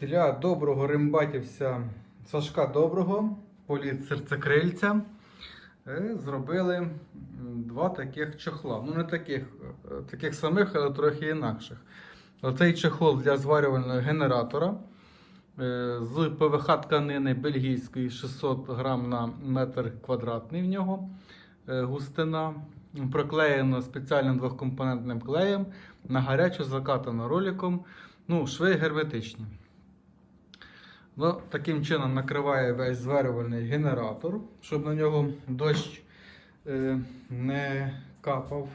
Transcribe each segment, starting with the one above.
Для доброго римбатівця Сашка Доброго, політ серцекрильця, е, зробили два таких чохла. Ну, не таких, е, таких самих, але трохи інакших. Оцей чехол для зварювального генератора е, з ПВХ тканини бельгійської 600 грам на метр квадратний в нього густина. Проклеєно спеціальним двохкомпонентним клеєм на гарячу закатано роликом. Ну, шви герметичні. Ну, таким чином накриває весь зварювальний генератор, щоб на нього дощ е, не капав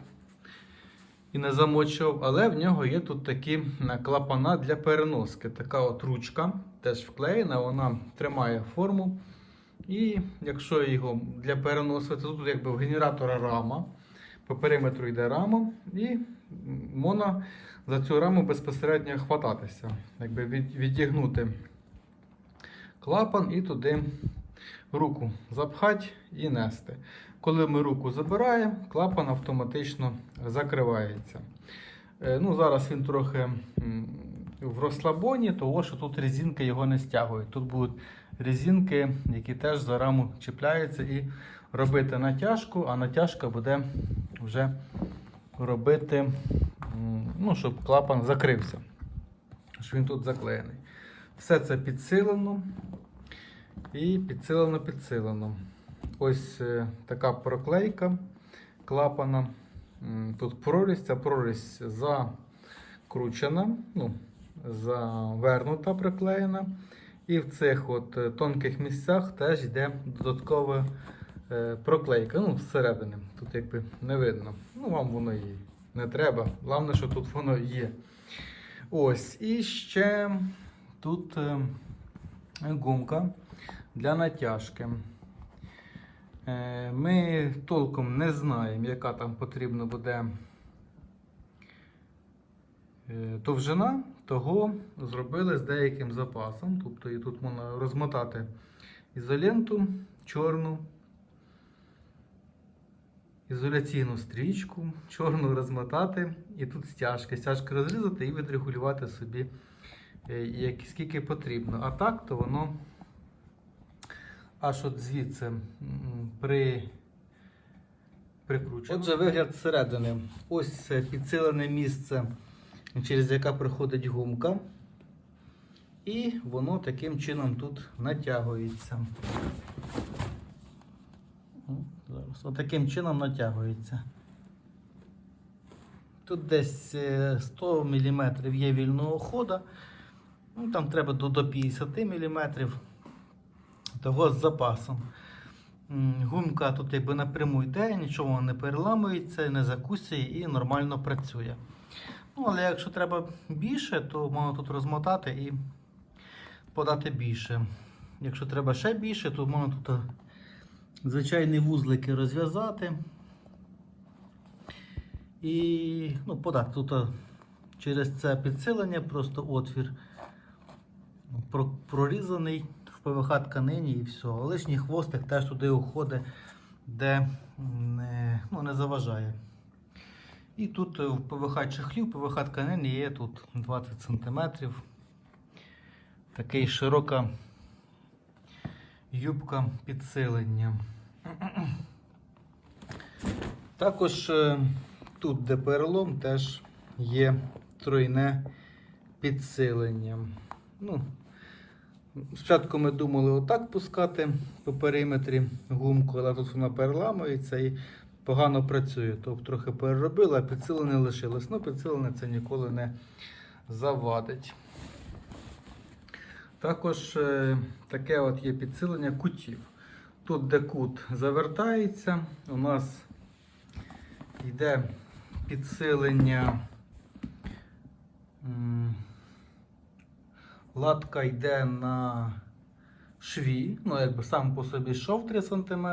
і не замочував. Але в нього є тут такі е, клапана для переноски. Така от ручка теж вклеєна, вона тримає форму. І якщо його для переносити, то тут якби в генератора рама. По периметру йде рама, і можна за цю раму безпосередньо хвататися, якби відігнути клапан і туди руку запхати і нести. Коли ми руку забираємо, клапан автоматично закривається. Е, Ну, Зараз він трохи в розслабоні, тому що тут резинки його не стягують. Тут будуть резинки, які теж за раму чіпляються і робити натяжку, а натяжка буде вже робити, ну, щоб клапан закрився. Що він тут заклеєний. Все це підсилено. І підсилено, підсилено. Ось е, така проклейка клапана. Тут прорізь, ця прорізь закручена, ну, завернута, приклеєна. І в цих от е, тонких місцях теж йде додаткова е, проклейка. Ну, зсередини. Тут якби не видно. Ну, вам воно і не треба. Головне, що тут воно є. Ось. І ще тут гумка для натяжки. Е, Ми толком не знаємо, яка там потрібна буде е, довжина, того зробили з деяким запасом. Тобто і тут можна розмотати ізоленту чорну, ізоляційну стрічку, чорну розмотати, і тут стяжки. Стяжки розрізати і відрегулювати собі, е, як, скільки потрібно. А так, то воно аж от звідси при, прикручено. Отже, вигляд зсередини. Ось це підсилене місце, через яке проходить гумка. І воно таким чином тут натягується. Зараз. Отаким чином натягується. Тут десь е, 100 мм є вільного ходу. Ну, там треба до, до 50 мм того з запасом. Гумка тут якби напряму йде, нічого не переламується, не закусує і нормально працює. Ну, але якщо треба більше, то можна тут розмотати і подати більше. Якщо треба ще більше, то можна тут е, звичайні вузлики розв'язати. І ну, подати тут е, через це підсилення просто отвір прорізаний в ПВХ тканині і все. Лишній хвостик теж туди уходить, де не, ну, не заважає. І тут е, в ПВХ чехлі, в ПВХ тканині є тут 20 см. Такий широка юбка підсилення. Також е, тут, де перелом, теж є тройне підсилення. Ну, спочатку ми думали отак пускати по периметрі гумку, але тут вона переламується і погано працює. Тобто трохи переробили, а підсилення лишилось. Ну, підсилення це ніколи не завадить. Також е, таке от є підсилення кутів. Тут, де кут завертається, у нас йде підсилення. Латка йде на шві, ну якби сам по собі шов 3 см.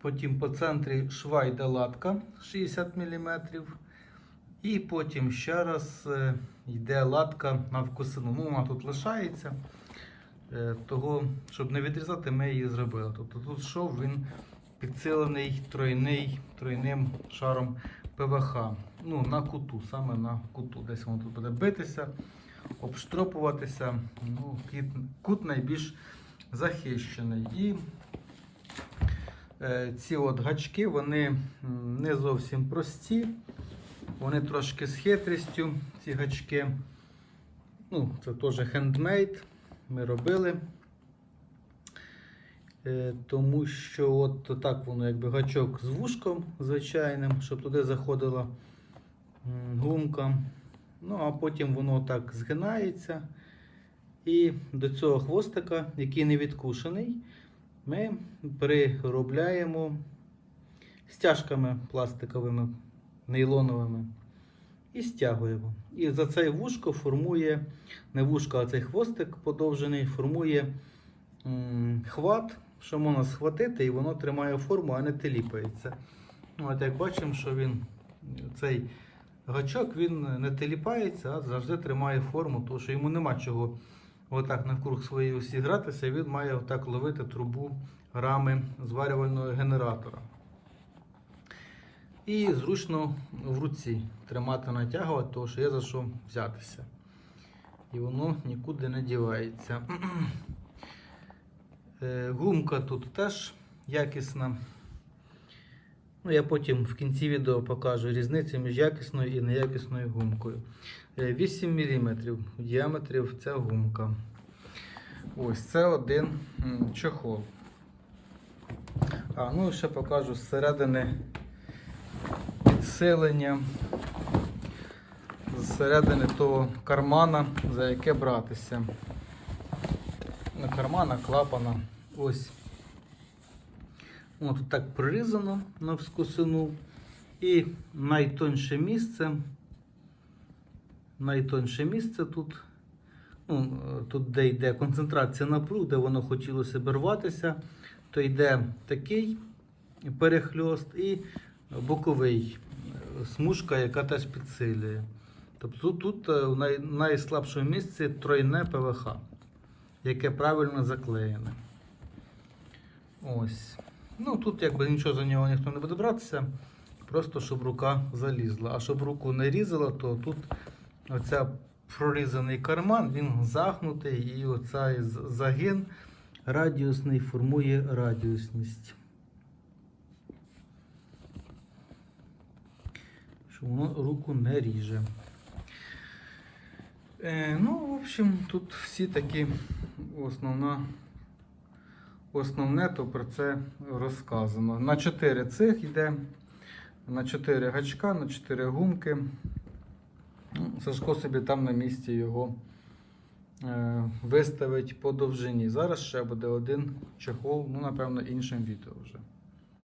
Потім по центрі шва йде латка 60 мм. І потім ще раз е, йде латка на вкусину. Ну, вона тут лишається. Е, Того, щоб не відрізати, ми її зробили. Тобто тут шов він підсилений тройний, тройним шаром ПВХ. Ну, на куту, саме на куту. Десь воно тут буде битися. Обштропуватися. Ну, кіт, кут найбільш захищений. І е, ці от гачки вони не зовсім прості. Вони трошки з хитрістю, ці гачки. Ну, це теж хендмейд. Ми робили. Е, Тому що от так воно якби гачок з вушком звичайним, щоб туди заходила гумка. Ну, а потім воно так згинається. І до цього хвостика, який не відкушений, ми переробляємо стяжками пластиковими, нейлоновими і стягуємо. І за цей вушко формує, не вушко, а цей хвостик подовжений, формує хват, що можна схватити, і воно тримає форму, а не теліпається. От як бачимо, що він цей гачок він не теліпається, а завжди тримає форму, тому що йому нема чого отак навкруг своєї осі гратися, він має отак ловити трубу рами зварювального генератора. І зручно в руці тримати, натягувати, тому що є за що взятися. І воно нікуди не дівається. Е, Гумка тут теж якісна. Ну, я потім в кінці відео покажу різницю між якісною і неякісною гумкою. Е, 8 мм в діаметрі ця гумка. Ось це один чохол. А, ну і ще покажу зсередини підсилення. Зсередини того кармана, за яке братися. Не кармана, клапана. Ось. Тут так прорізано на вскусину. І найтонше місце. Найтонше місце тут. Ну, тут, де йде концентрація напруг, де воно хотілося рватися, то йде такий перехльост і боковий е, смужка, яка теж підсилює. Тобто тут, тут е, в най, найслабшому місці тройне ПВХ, яке правильно заклеєне. Ось. Ну тут якби нічого за нього ніхто не буде братися, просто щоб рука залізла. А щоб руку не різала, то тут оця прорізаний карман, він загнутий, і оцей з- загин радіусний формує радіусність. Що воно руку не ріже. Е, ну, в общем, тут всі такі основна. Основне, то про це розказано. На 4 цих йде, на 4 гачка, на 4 гумки. Ну, Сашко собі там на місці його е, виставить по довжині. Зараз ще буде один чехол, ну, напевно, іншим відео вже.